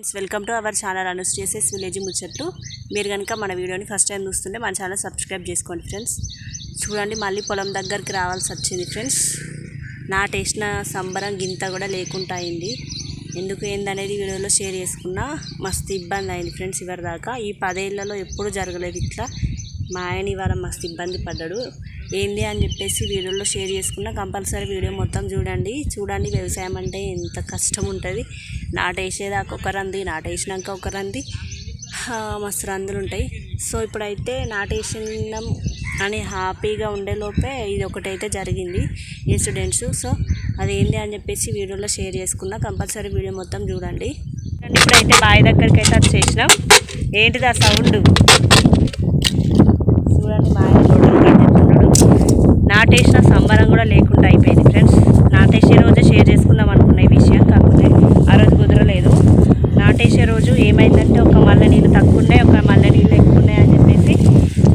Friends welcome to our channel అనుస్టేసెస్ village ముచ్చట్లు. మీరు కనుక మన వీడియోని ఫస్ట్ టైం చూస్తుంటే మన ఛానల్ సబ్స్క్రైబ్ చేసుకోండి ఫ్రెండ్స్. చూడండి మళ్ళీ పొలం దగ్గరికి రావాల్సి వచ్చింది ఫ్రెండ్స్. నాటేసిన సంబరం గింత కూడా లేకుండా అయింది. ఎందుకు ఏందనేది వీడియోలో షేర్ చేసుకున్నా మస్తు ఇబ్బంది అయింది ఫ్రెండ్స్ ఇవరి దాకా ఈ పదేళ్ళలో ఎప్పుడు జరగలేదు ఇట్లా. మా ఆయన ఇవాళ మస్తు ఇబ్బంది పడ్డాడు. ఏంది అని చెప్పేసి వీడియోలో షేర్ చేసుకున్నా. కంపల్సరీ వీడియో మొత్తం చూడండి. చూడండి వ్యవసాయం అంటే ఎంత కష్టం ఉంటుంది. నాటేసేదాకా ఒక రంది నాటేసినాక ఒక రంది. మస్తు రందులు ఉంటాయి. సో ఇప్పుడైతే నాటేసినాం అని హ్యాపీగా ఉండే లోపే ఇది ఒకటైతే జరిగింది ఇన్సిడెంట్స్. సో అది ఏంటి అని చెప్పేసి వీడియోలో షేర్ చేసుకున్నా. కంపల్సరీ వీడియో మొత్తం చూడండి. ఇప్పుడైతే బావి దగ్గరికి అయితే వచ్చేసినాం. ఏంటిది ఆ సౌండ్ చూడండి మా ఆయన రోడ్డు కట్టేస్తున్నాడు నాటేసిన సంబరం కూడా లేకుండా అయిపోయింది ఫ్రెండ్స్ నాటేసే రోజే షేర్ చేసుకుందాం అనుకున్న ఈ విషయం కాకపోతే. ఆ రోజు కుదరలేదు. నాటేసే రోజు ఏమైందంటే ఒక మల్ల నీళ్ళు తక్కువ ఉన్నాయి ఒక మల్ల నీళ్ళు ఎక్కువ ఉన్నాయి అని చెప్పేసి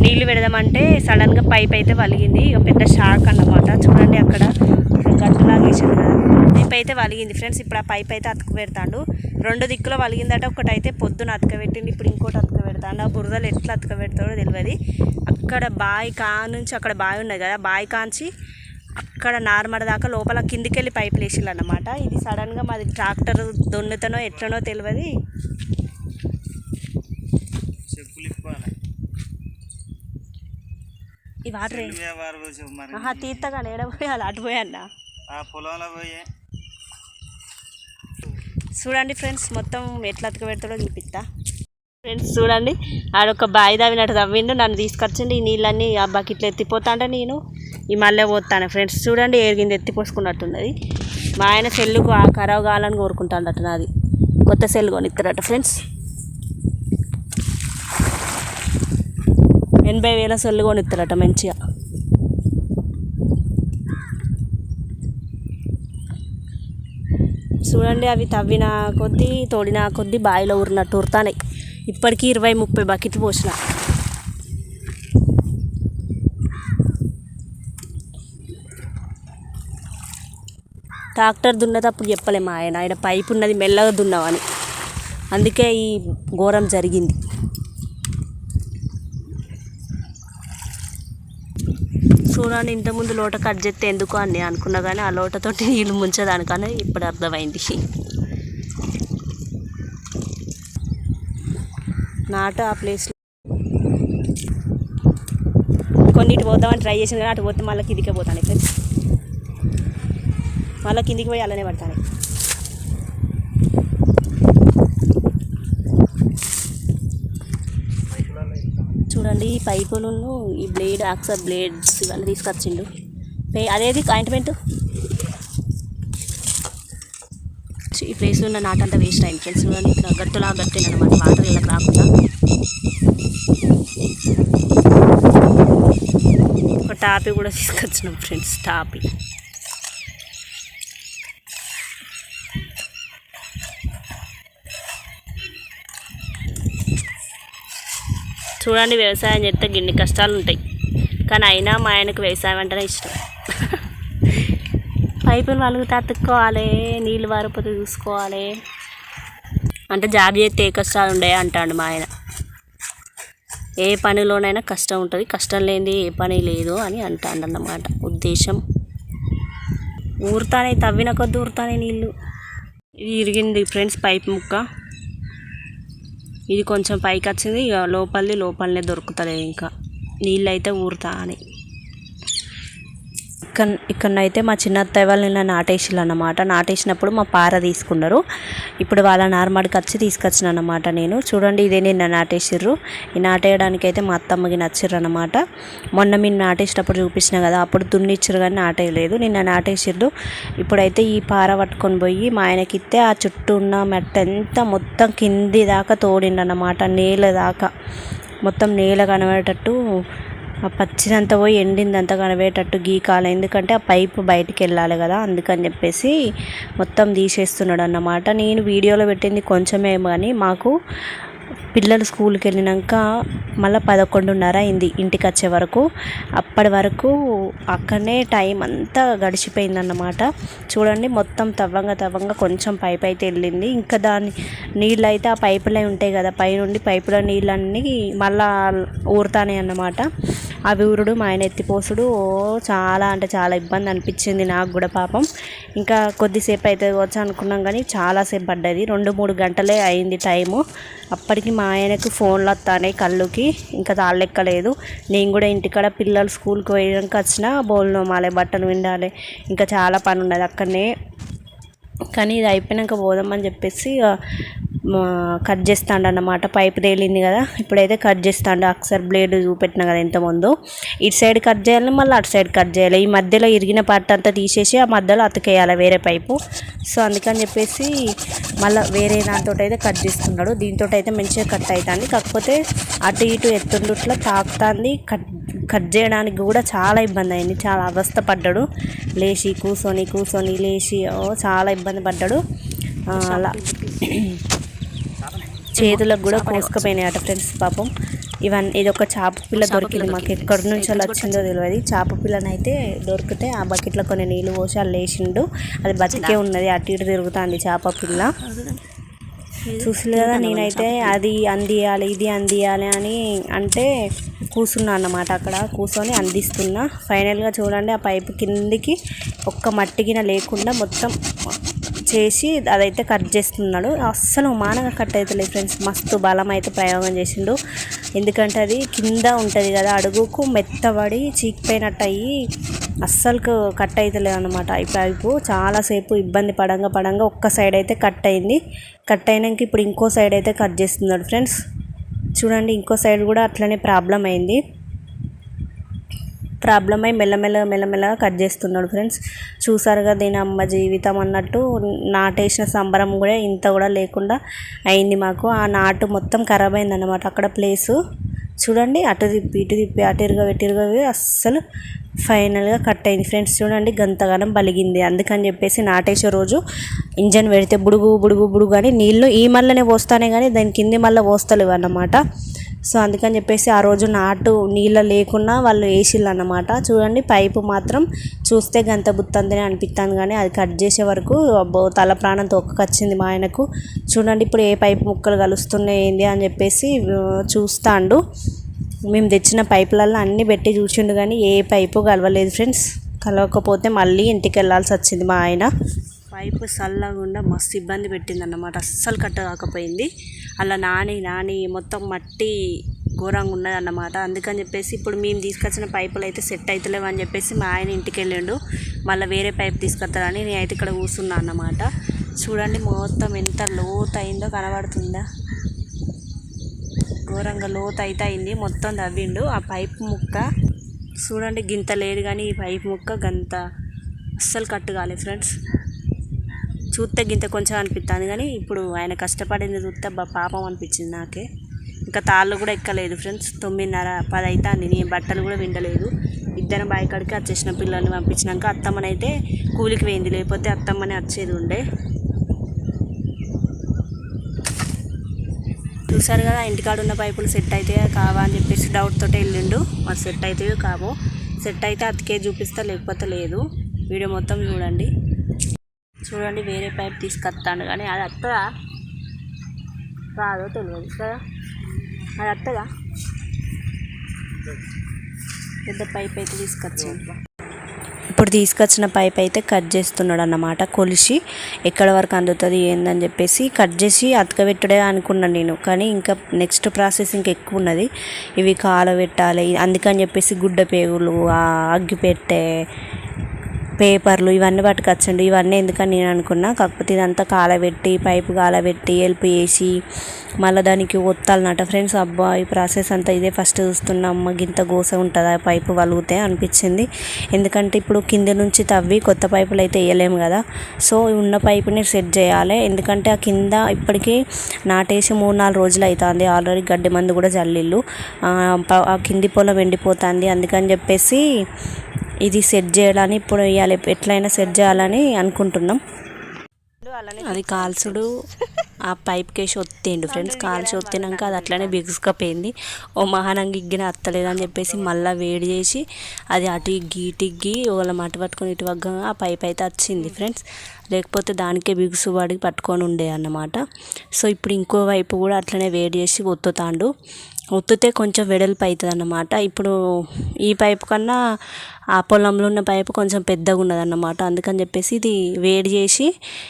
నీళ్ళు పెడదామంటే సడన్గా పైప్ అయితే వలిగింది. ఒక పెద్ద షాక్ అన్నమాట. చూడండి అక్కడ గట్టులాగా వేసింది కదా పైప్ అయితే వలిగింది ఫ్రెండ్స్ ఇప్పుడు ఆ పైప్ అయితే అతుకు పెడతాడు. రెండు దిక్కులో వలిగిందట ఒకటైతే పొద్దున అతకబెట్టింది ఇప్పుడు ఇంకోటి అతక పెడతాడు. ఆ బురదలు ఎట్లా అతక పెడతాడో తెలియదు. అక్కడ బావి కా నుంచి అక్కడ బావి ఉన్నది కదా బావి కాంచి అక్కడ నార్మల్ దాకా లోపల కిందికి వెళ్ళి పైపులు వేసిల్లు అన్నమాట ఇది సడన్గా మాది ట్రాక్టర్ దొన్నుతనో ఎట్లనో తెలియదు ఈ వాటర్ తీర్థగా ఏడపోయాలి అటు పోయన్నా పొలంలో పోయి. చూడండి ఫ్రెండ్స్ మొత్తం ఎట్లా అతక పెడతాడో చూపిస్తా ఫ్రెండ్స్ చూడండి. ఆడొక బావి తవ్వినట్టు తవ్విండు. నన్ను తీసుకొచ్చిండు. ఈ నీళ్ళన్నీ ఆ బకెట్లో ఎత్తిపోతా అంటే నేను. ఈ మళ్ళీ పోతాను ఫ్రెండ్స్ చూడండి. ఏరిగింది ఎత్తిపోసుకున్నట్టున్నది. మా ఆయన సెల్లుకు ఆ ఖరాబ్ కావాలని కోరుకుంటాడట నాది. కొత్త సెల్ కొనిస్తాడట ఫ్రెండ్స్ ఎనభై వేల సెల్లు కొనిస్తాడట మంచిగా. చూడండి అవి తవ్విన కొద్దీ తోడిన కొద్దీ బావిలో ఊరినట్టు ఊరుతాయి ఇప్పటికీ ఇరవై ముప్పై బకెట్లు పోసిన. ట్రాక్టర్ దున్నటప్పుడు చెప్పలే మా ఆయన ఆయన పైపు ఉన్నది మెల్లగా దున్నామని అందుకే ఈ ఘోరం జరిగింది. చూడండి ఇంతకుముందు లోట కట్ చేస్తే ఎందుకు అని అనుకున్నా కానీ ఆ లోటతోటి నీళ్ళు ముంచేదానికని ఇప్పుడు అర్థమైంది. నాటు ఆ ప్లేస్లో కొన్నిటి పోతామని ట్రై చేసింది కానీ అటు పోతే మళ్ళీ కిందికే పోతాను ఫ్రెండ్స్ మళ్ళీ కిందికి పోయి అలానే పడతాను. చూడండి ఈ పైపులను ఈ బ్లేడ్ ఆక్సర్ బ్లేడ్స్ ఇవన్నీ తీసుకొచ్చిండు. పే- అదేది ఆయింట్మెంట్ ఈ ప్లేస్ ఉన్న నాటంతా వేస్ట్ అయింది ఫ్రెండ్స్ చూడండి ఇట్లా గట్టులా గట్టింది అనమాట వాటర్ ఇలా రాకుండా. ఒక టాపీ కూడా తీసుకొచ్చినాం ఫ్రెండ్స్ టాపీ. చూడండి వ్యవసాయం చేస్తే గిన్ని కష్టాలు ఉంటాయి కానీ అయినా మా ఆయనకు వ్యవసాయం అంటేనే ఇష్టం. పైపులు వలుగుతే అతుక్కోవాలి నీళ్ళు వారిపోతే చూసుకోవాలి. అంటే జాబ్ చేస్తే ఏ కష్టాలు ఉండే అంటాడు మా ఆయన. ఏ పనిలోనైనా కష్టం ఉంటుంది. కష్టం లేనిది ఏ పని లేదు అని అంటాడు అన్నమాట ఉద్దేశం? ఊరుతానే తవ్విన కొద్ది ఊరుతానే నీళ్ళు. ఇది ఇరిగింది ఫ్రెండ్స్ పైప్ ముక్క. ఇది కొంచెం పైకి వచ్చింది ఇక లోపలిది లోపలనే దొరుకుతలేదు ఇంకా. నీళ్ళు అయితే ఊరుతా అని ఇక్కడ ఇక్కడనైతే మా చిన్న అత్తయ్య వాళ్ళు నిన్న నాటేసిల్లు అనమాట నాటేసినప్పుడు మా పార తీసుకున్నారు. ఇప్పుడు వాళ్ళ నార్మల్కి వచ్చి తీసుకొచ్చిన అన్నమాట నేను. చూడండి ఇదే నిన్న నాటేసిర్రు. ఈ నాటేయడానికి అయితే మా అత్తమ్మకి నచ్చిర్రు అనమాట మొన్న మీరు నాటేసేటప్పుడు చూపించిన కదా అప్పుడు దున్నిచ్చిర్రు కానీ నాటేయలేదు. నిన్న నాటేసిర్రు. ఇప్పుడైతే ఈ పార పట్టుకొని పోయి మా ఆయనకి ఇస్తే ఆ చుట్టూ ఉన్న మెట్ట ఎంత మొత్తం కింది దాకా తోడిండనమాట నేల దాకా. మొత్తం నేల కనబడేటట్టు ఆ పచ్చిదంతా పోయి ఎండిందంతా కనబడేటట్టు గీకాలి ఎందుకంటే ఆ పైపు బయటికి వెళ్ళాలి కదా అందుకని చెప్పేసి మొత్తం తీసేస్తున్నాడు అన్నమాట. నేను వీడియోలో పెట్టింది కొంచెమే కానీ మాకు పిల్లలు స్కూల్కి వెళ్ళినాక మళ్ళీ పదకొండున్నర అయింది ఇంటికి వచ్చే వరకు. అప్పటి వరకు అక్కడనే టైం అంతా గడిచిపోయిందన్నమాట చూడండి మొత్తం తవ్వంగా తవ్వంగా కొంచెం పైప్ అయితే వెళ్ళింది. ఇంకా దాని నీళ్ళు అయితే ఆ పైపులే ఉంటాయి కదా పైనుండి పైపుల నీళ్ళన్నీ మళ్ళీ ఊరుతానే అన్నమాట. అవి ఊరుడు మా ఆయన ఎత్తిపోసుడు. ఓ చాలా అంటే చాలా ఇబ్బంది అనిపించింది నాకు కూడా పాపం. ఇంకా కొద్దిసేపు అయితే వచ్చి అనుకున్నాం కానీ చాలాసేపు పడ్డది. రెండు మూడు గంటలే అయింది టైము. అప్పటికి మా ఆయనకు ఫోన్లు వస్తానే కళ్ళుకి. ఇంకా తాళ్ళెక్కలేదు. నేను కూడా ఇంటికాడ పిల్లలు స్కూల్కి పోయాక వచ్చినా బోల్ నోమాలి బట్టలు విండాలి. ఇంకా చాలా పని ఉన్నది అక్కడనే. కానీ ఇది అయిపోయినాక పోదామని చెప్పేసి కట్ చేస్తాడు అన్నమాట పైప్ తేలింది కదా. ఇప్పుడైతే కట్ చేస్తాడు. అక్సర్ బ్లేడ్ చూపెట్టిన కదా ఎంత ముందు. ఇటు సైడ్ కట్ చేయాలి మళ్ళీ అటు సైడ్ కట్ చేయాలి. ఈ మధ్యలో ఇరిగిన పార్ట్ అంతా తీసేసి ఆ మధ్యలో అతికేయాలి వేరే పైపు. సో అందుకని చెప్పేసి మళ్ళీ వేరే దాంతో అయితే కట్ చేస్తున్నాడు. దీంతో అయితే మంచిగా కట్ అవుతుంది కాకపోతే అటు ఇటు ఎత్తుండుట్లా తాకుతుంది. కట్ కట్ చేయడానికి కూడా చాలా ఇబ్బంది అయింది. చాలా అవస్థ పడ్డాడు. లేచి కూర్చొని కూర్చొని లేచి ఓ చాలా ఇబ్బంది పడ్డాడు. అలా. చేతులకు కూడా కోసుకుపోయినాయి అట ఫ్రెండ్స్ పాపం. ఇవన్నీ ఇది ఒక చేప పిల్ల దొరికింది మాకు. ఎక్కడి నుంచి అలా వచ్చిందో తెలియదు చేప పిల్లనైతే దొరికితే ఆ బకెట్లో కొన్ని నీళ్ళు పోసి అలా లేచిండు. అది బతికే ఉన్నది. అటు ఇటు తిరుగుతుంది చేప పిల్ల. చూసలే కదా నేనైతే అది అందియాలి ఇది అందియాలి అని అంటే కూర్చున్నా అన్నమాట అక్కడ. కూర్చొని అందిస్తున్నా. ఫైనల్గా చూడండి ఆ పైపు కిందికి ఒక్క మట్టిగిన లేకుండా మొత్తం చేసి అదైతే కట్ చేస్తున్నాడు. అస్సలు మానగా కట్ అవుతలేదు ఫ్రెండ్స్. మస్తు బలం అయితే ప్రయోగం చేసిండు. ఎందుకంటే అది కింద ఉంటుంది కదా అడుగుకు మెత్తబడి చీకిపోయినట్టు అయ్యి అస్సలు కట్ అవుతలేదు అనమాట ఈ పైపు చాలాసేపు ఇబ్బంది పడంగా పడంగా ఒక్క సైడ్ అయితే కట్ అయింది. కట్ అయినాక ఇప్పుడు ఇంకో సైడ్ అయితే కట్ చేస్తున్నాడు ఫ్రెండ్స్. చూడండి ఇంకో సైడ్ కూడా అట్లనే ప్రాబ్లం అయింది. ప్రాబ్లం అయి మెల్లమెల్లగా మెల్లమెల్లగా కట్ చేస్తున్నాడు ఫ్రెండ్స్. చూసారుగా దీని అమ్మ జీవితం అన్నట్టు నాటేసిన సంబరం కూడా ఇంత కూడా లేకుండా అయింది మాకు. ఆ నాటు మొత్తం ఖరాబ్ అయిందన్నమాట అక్కడ ప్లేసు. చూడండి అటు తిప్పి ఇటు తిప్పి అటు ఇరుగా ఇటు ఇరుగా అస్సలు ఫైనల్గా కట్ అయింది ఫ్రెండ్స్. చూడండి గంతగానం బలిగింది. అందుకని చెప్పేసి నాటేసే రోజు ఇంజన్ పెడితే బుడుగు బుడుగు బుడుగు అని నీళ్ళు ఈ మళ్ళనే పోస్తానే కానీ దాని కింది మళ్ళీ పోస్తలేవు అన్నమాట సో అందుకని చెప్పేసి ఆ రోజు నాటు నీళ్ళ లేకున్నా వాళ్ళు వేసిళ్ళు అన్నమాట చూడండి పైపు మాత్రం చూస్తే గంత బుత్తందని అనిపిస్తాను కానీ అది కట్ చేసే వరకు అబ్బో తల ప్రాణం తొక్కకొచ్చింది మా ఆయనకు. చూడండి ఇప్పుడు ఏ పైపు ముక్కలు కలుస్తున్నాయి ఏంది అని చెప్పేసి చూస్తాండు. మేము తెచ్చిన పైపులలో అన్నీ పెట్టి చూసిండు కానీ ఏ పైపు కలవలేదు ఫ్రెండ్స్. కలవకపోతే మళ్ళీ ఇంటికి వెళ్ళాల్సి వచ్చింది మా ఆయన. పైపు చల్లకుండా మస్తు ఇబ్బంది పెట్టింది అన్నమాట అస్సలు కట్ట కాకపోయింది అలా నాని నాని మొత్తం మట్టి ఘోరంగా ఉన్నది అన్నమాట అందుకని చెప్పేసి ఇప్పుడు మేము తీసుకొచ్చిన పైపులు అయితే సెట్ అవుతలేవు అని చెప్పేసి మా ఆయన ఇంటికి వెళ్ళిండు. మళ్ళీ వేరే పైప్ తీసుకొస్తారని నేనైతే ఇక్కడ కూర్చున్నా అన్నమాట. చూడండి మొత్తం ఎంత లోతు అయిందో కనబడుతుందా? ఘోరంగా లోతు అయితే అయింది మొత్తం తవ్విండు. ఆ పైప్ ముక్క చూడండి గింత లేదు కానీ ఈ పైప్ ముక్క గంత అస్సలు కట్టు కాలేదు ఫ్రెండ్స్. చూస్తే గింత కొంచెం అనిపిస్తుంది కానీ ఇప్పుడు ఆయన కష్టపడింది చూస్తే పాపం అనిపించింది నాకే. ఇంకా తాళ్ళు కూడా ఎక్కలేదు ఫ్రెండ్స్. తొమ్మిదిన్నర పది అవుతుంది నేను బట్టలు కూడా విండలేదు. ఇద్దరం బాయికాడికి వచ్చేసిన పిల్లల్ని పంపించినాక అత్తమ్మనైతే కూలికి పోయింది. లేకపోతే అత్తమ్మనే వచ్చేది ఉండే. చూసారు కదా ఇంటికాడ ఉన్న పైపులు సెట్ అవుతాయో కావా అని చెప్పేసి డౌట్ తోటే వెళ్ళిండు. మరి సెట్ అవుతాయో కావో. సెట్ అయితే అతికే చూపిస్తా లేకపోతే లేదు. వీడియో మొత్తం చూడండి. చూడండి వేరే పైప్ తీసుకొస్తాను కానీ అది అత్తగా రాదో తెలియదు కదా? అది అత్తగా పెద్ద పైప్ అయితే తీసుకొచ్చింది ఇప్పుడు తీసుకొచ్చిన పైప్ అయితే కట్ చేస్తున్నాడు అన్నమాట కొలిసి ఎక్కడ వరకు అందుతుంది ఏందని చెప్పేసి కట్ చేసి అతకబెట్టుడే అనుకున్నాను నేను కానీ ఇంకా నెక్స్ట్ ప్రాసెస్ ఇంకా ఎక్కువ ఉన్నది. ఇవి కాలబెట్టాలి అందుకని చెప్పేసి గుడ్డ పేగులు అగ్గిపెట్టే అగ్గి పెట్టే పేపర్లు ఇవన్నీ పట్టుకొచ్చండి. ఇవన్నీ ఎందుకని నేను అనుకున్నా. కాకపోతే ఇదంతా కాలబెట్టి పైపు కాలబెట్టి ఎల్పు వేసి మళ్ళీ దానికి ఒత్తాలన్నట ఫ్రెండ్స్ అబ్బా ఈ ప్రాసెస్ అంతా ఇదే ఫస్ట్ చూస్తున్నా. అమ్మ గింత గోస ఉంటుందా? పైపు వలుగుతే అనిపించింది. ఎందుకంటే ఇప్పుడు కింద నుంచి తవ్వి కొత్త పైపులు అయితే వేయలేము కదా. సో ఉన్న పైపుని సెట్ చేయాలి. ఎందుకంటే ఆ కింద ఇప్పటికీ నాటేసి మూడు నాలుగు రోజులు అవుతుంది ఆల్రెడీ గడ్డి మందు కూడా జల్లిళ్ళు ఆ, ఆ కింది పొలం ఎండిపోతుంది. అందుకని చెప్పేసి ఇది సెట్ చేయాలని ఇప్పుడు వేయాలి ఎట్లయినా సెట్ చేయాలని అనుకుంటున్నాం. అది కాల్చుడు ఆ పైప్ కేసి ఒత్తిండు. ఫ్రెండ్స్ కాల్చి ఒత్తినాక అది అట్లనే బిగుసుకపోయింది. ఓ మహానంగా ఇగ్గిన అత్తలేదని చెప్పేసి మళ్ళీ వేడి చేసి అది అటు ఇగ్గి ఇటు ఇగ్గి వాళ్ళ అటు పట్టుకొని ఇటు వగ్గగా ఆ పైప్ అయితే వచ్చింది ఫ్రెండ్స్. లేకపోతే దానికే బిగుసు పడి పట్టుకొని ఉండే అన్నమాట. సో ఇప్పుడు ఇంకో వైపు కూడా అట్లనే వేడి చేసి ఒత్తుతాండు. ఒత్తితే కొంచెం వెడల్పు అవుతుంది అన్నమాట ఇప్పుడు ఈ పైపు కన్నా ఆ పొలంలో ఉన్న పైపు కొంచెం పెద్దగా ఉన్నది అన్నమాట అందుకని చెప్పేసి ఇది వేడి చేసి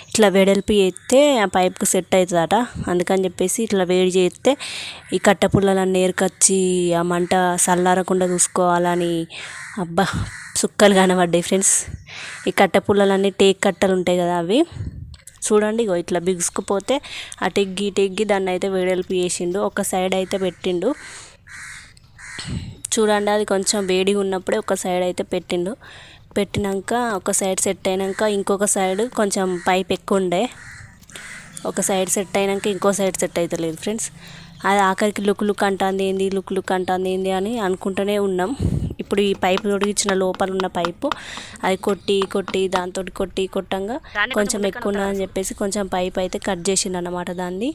ఇట్లా వెడల్పు చేస్తే ఆ పైపుకి సెట్ అవుతుందట అందుకని చెప్పేసి ఇట్లా వేడి చేస్తే ఈ కట్ట పుల్లలన్నీ ఏరుకొచ్చి ఆ మంట చల్లారకుండా చూసుకోవాలని అబ్బా సుక్కలు కనబడ్డాయి ఫ్రెండ్స్. ఈ కట్ట పుల్లలన్నీ టేక్ కట్టలు ఉంటాయి కదా అవి. చూడండి ఇగో ఇట్లా బిగుసుకుపోతే అటు ఎగ్గి ఇటు ఎగ్గి దాన్ని అయితే వెడల్పు చేసిండు. ఒక సైడ్ అయితే పెట్టిండు. చూడండి అది కొంచెం వేడిగా ఉన్నప్పుడే ఒక సైడ్ అయితే పెట్టిండు. పెట్టినాక ఒక సైడ్ సెట్ అయినాక ఇంకొక సైడ్ కొంచెం పైప్ ఎక్కువ ఉండే. ఒక సైడ్ సెట్ అయినాక ఇంకో సైడ్ సెట్ అవుతలేదు ఫ్రెండ్స్ అది ఆఖరికి లుక్ లుక్ అంటుంది ఏంది లుక్ లుక్ అంటుంది ఏంది అని అనుకుంటూనే ఉన్నాం. ఇప్పుడు ఈ పైప్ తొడిగించిన లోపల ఉన్న పైపు అది కొట్టి కొట్టి దాంతో కొట్టి కొట్టంగా కొంచెం ఎక్కువ ఉన్నదని చెప్పేసి కొంచెం పైప్ అయితే కట్ చేసిండు అన్నమాట దాన్ని.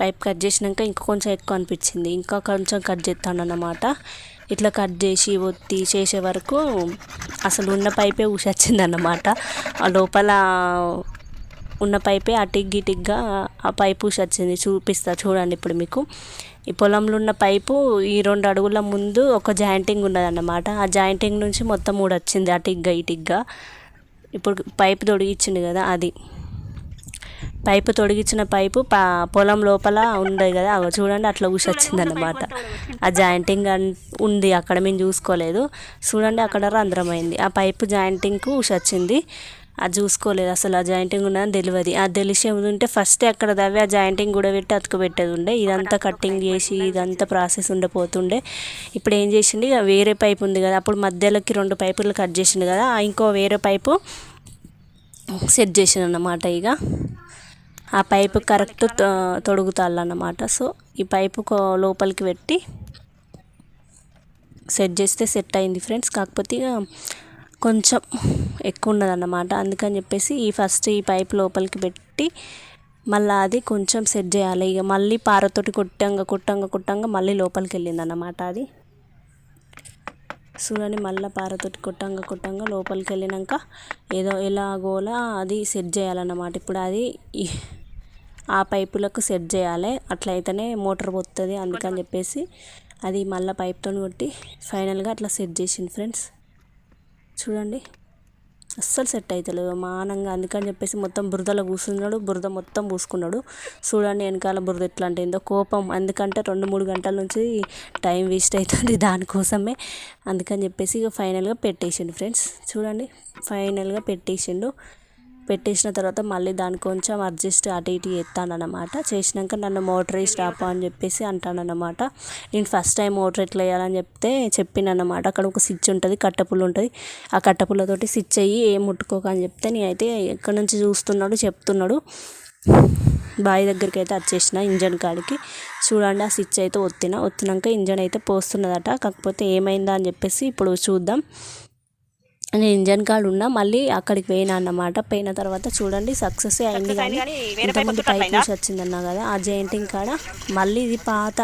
పైప్ కట్ చేసినాక ఇంకా కొంచెం ఎక్కువ అనిపించింది. ఇంకా కొంచెం కట్ చేస్తాను అన్నమాట ఇట్లా కట్ చేసి ఒత్తి చేసే వరకు అసలు ఉన్న పైపే ఊసొచ్చింది అన్నమాట ఆ లోపల ఉన్న పైపే అటిగ్ ఇటిగ్గా ఆ పైపు వచ్చింది. చూపిస్తా చూడండి ఇప్పుడు మీకు. ఈ పొలంలో ఉన్న పైపు ఈ రెండు అడుగుల ముందు ఒక జాయింటింగ్ ఉన్నదన్నమాట. ఆ జాయింటింగ్ నుంచి మొత్తం మూడు వచ్చింది అటిగ్గా ఇటిగ్గా ఇప్పుడు పైపు తొడిగిచ్చింది కదా అది. పైపు తొడిగించిన పైపు పా పొలం లోపల ఉంది కదా అవి చూడండి అట్లా ఊసొచ్చింది అన్నమాట ఆ జాయింటింగ్ అన్- ఉంది అక్కడ మేము చూసుకోలేదు. చూడండి అక్కడ రంధ్రమైంది. ఆ పైపు జాయింటింగ్కు ఊసొచ్చింది. అది చూసుకోలేదు. అసలు ఆ జాయింటింగ్ ఉన్నదని తెలియదు. ఆ తెలిసి ఉంటే ఫస్ట్ అక్కడ దవ్వి ఆ జాయింటింగ్ కూడా పెట్టి అతుకుపెట్టేది ఉండే ఇదంతా కట్టింగ్ చేసి ఇదంతా ప్రాసెస్ ఉండిపోతుండే. ఇప్పుడు ఏం చేసింది ఇక వేరే పైపు ఉంది కదా అప్పుడు మధ్యలోకి రెండు పైపులు కట్ చేసింది కదా ఇంకో వేరే పైపు సెట్ చేసింది అన్నమాట ఇక. ఆ పైపు కరెక్ట్ తొడుగుతాలన్నమాట. సో ఈ పైపు లోపలికి పెట్టి సెట్ చేస్తే సెట్ అయింది ఫ్రెండ్స్ కాకపోతే ఇక కొంచెం ఎక్కువ ఉన్నదన్నమాట అందుకని చెప్పేసి ఈ ఫస్ట్ ఈ పైప్ లోపలికి పెట్టి మళ్ళీ అది కొంచెం సెట్ చేయాలి. ఇక మళ్ళీ పారతోటి కొట్టంగా కొట్టంగా కొట్టంగా మళ్ళీ లోపలికి వెళ్ళింది అన్నమాట అది. చూడండి మళ్ళీ పారతోటి కొట్టంగా కొట్టంగా లోపలికి వెళ్ళినాక ఏదో ఎలాగోలా అది సెట్ చేయాలన్నమాట. ఇప్పుడు అది ఈ- ఆ పైపులకు సెట్ చేయాలి. అట్లయితేనే మోటార్ పోతుంది. అందుకని చెప్పేసి అది మళ్ళీ పైప్తో కొట్టి ఫైనల్గా అట్లా సెట్ చేసింది ఫ్రెండ్స్. చూడండి. అస్సలు సెట్ అవుతలేదు మానంగా అందుకని చెప్పేసి మొత్తం బురదలో కూర్చున్నాడు బురద మొత్తం పూసుకున్నాడు. చూడండి వెనకాల బురద ఎట్లా అంటే ఏందో కోపం. ఎందుకంటే రెండు మూడు గంటల నుంచి టైం వేస్ట్ అవుతుంది దానికోసమే. అందుకని చెప్పేసి ఇక ఫైనల్గా పెట్టేసిండు ఫ్రెండ్స్. చూడండి ఫైనల్గా పెట్టేసిండు. పెట్టేసిన తర్వాత మళ్ళీ దాన్ని కొంచెం అడ్జస్ట్ అటు ఇటు చేస్తానన్నమాట. చేసినాక నన్ను మోటర్ వేసి రాపా అని చెప్పేసి అంటానన్నమాట. నేను ఫస్ట్ టైం మోటర్ ఎట్లా వేయాలని చెప్తే చెప్పినన్నమాట. అక్కడ ఒక స్విచ్ ఉంటుంది కట్టపుల్ల ఉంటుంది. ఆ కట్టపుల్లతోటి స్విచ్ అయ్యి ఏం ముట్టుకోక అని చెప్తే నేనైతే ఎక్కడి నుంచి చూస్తున్నాడు చెప్తున్నాడు. బావి దగ్గరికి అయితే వచ్చేసిన ఇంజన్ కాడికి. చూడండి ఆ స్విచ్ అయితే ఒత్తిన. ఒత్తినాక ఇంజన్ అయితే పోస్తున్నదట. కాకపోతే ఏమైందా అని చెప్పేసి ఇప్పుడు చూద్దాం. నేను ఇంజన్ కాడ ఉన్నా మళ్ళీ అక్కడికి పోయినా అన్నమాట. పోయిన తర్వాత చూడండి సక్సెస్ అయింది కానీ ఇంతకుముందు పైప్ నుంచి వచ్చిందన్నా కదా ఆ జైంటింగ్ కాడ మళ్ళీ ఇది పాత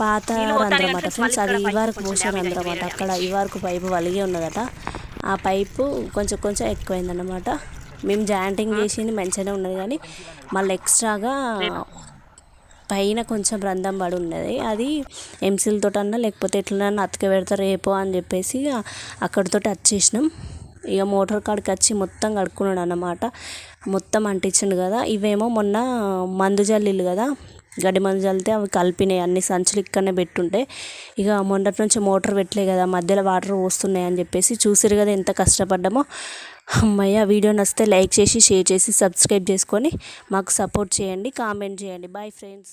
పాత రంధ్రం అన్నమాట ఫ్రెండ్స్ అది ఈ వరకు పోసిన రంధ్రం అన్నమాట అక్కడ ఈ వరకు పైపు వలిగి ఉన్నదట. ఆ పైపు కొంచెం కొంచెం ఎక్కువైందన్నమాట మేము జాయింటింగ్ చేసింది మంచిగానే ఉన్నది కానీ మళ్ళీ ఎక్స్ట్రాగా పైన కొంచెం రంధ్రం పడి ఉన్నది. అది ఎంసీలతో అన్నా లేకపోతే ఎట్లనన్నా అతిక పెడతారు రేపో అని చెప్పేసి అక్కడితో వచ్చేసినాం ఇక మోటార్ కాడికి వచ్చి మొత్తం కడుక్కున్నాడు అన్నమాట. మొత్తం అంటించిండు కదా. ఇవేమో మొన్న మందు జల్లిలు కదా. గడ్డి మందు చల్లితే అవి కలిపినాయి అన్ని సంచులు ఇక్కడనే పెట్టుంటే. ఇక మొన్నటి నుంచి మోటార్ పెట్టలే కదా మధ్యలో వాటర్ పోస్తున్నాయి అని చెప్పేసి చూసిరు కదా ఎంత కష్టపడ్డామో. అమ్మయ్య వీడియో నచ్చితే లైక్ చేసి షేర్ చేసి సబ్స్క్రైబ్ చేసుకొని మాకు సపోర్ట్ చేయండి కామెంట్ చేయండి. Bye friends